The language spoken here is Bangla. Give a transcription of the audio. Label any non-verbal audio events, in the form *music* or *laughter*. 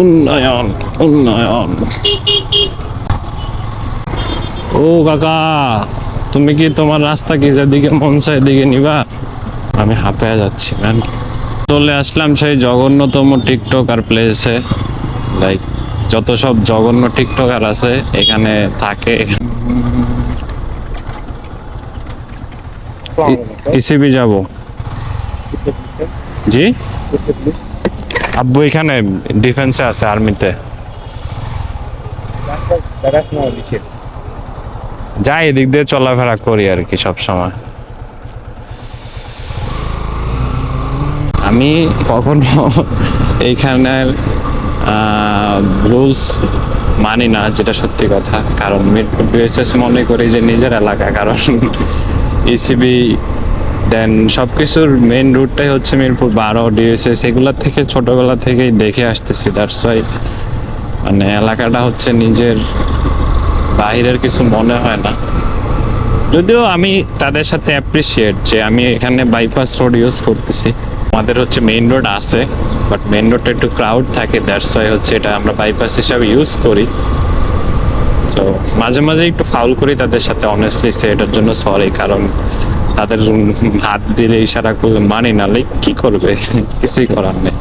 উন্নয়ন উন্নয়ন। ও কাকা তুমি কি তোমার রাস্তা কি যেদিকে মন চায় এদিকে নিবা? আমি হাঁপায়া যাচ্ছি ম্যান চলে আসলাম সেই জঘন্যতম টিকটকার প্লেসে লাইক যত সব জঘন্য টিকটকার আছে এখানে থাকে। ইসিবি যাব। জি? আব্বু এখানে ডিফেন্সে আছে আর্মিতে যাই, এদিক দিয়ে চলাফেরা করি আর কি সব সময় আমি কখনো *laughs* এইখানের রুলস মানি না, যেটা সত্যি কথা। কারণ মনে করি যে নিজের এলাকা, কারণ *laughs* ইসিবি দেন সব কিছুর মেন রুটটাই হচ্ছে মিরপুর, বারো ডিএসএস এগুলোর থেকে ছোটবেলা থেকেই দেখে আসতেছি। ওয়াই মানে এলাকাটা হচ্ছে নিজের বাহিরের কিছু মনে হয় না। যদিও আমি তাদের সাথে অ্যাপ্রিসিয়েট যে আমি এখানে বাইপাস রোড ইউজ করতেছি। আমাদের হচ্ছে মেইন রোড আছে বাট মেইন রোডটা একটু ক্রাউড থাকে দ্যাটস ওয়াই হচ্ছে এটা আমরা বাইপাস হিসাবে ইউজ করি। তো মাঝে মাঝে একটু ফাউল করি তাদের সাথে অনেস্টলি সে এটার জন্য সরি কারণ তাদের হাত দিলে ইশারা করলে মানে না লাইক কি করবে? কিছুই করার নেই।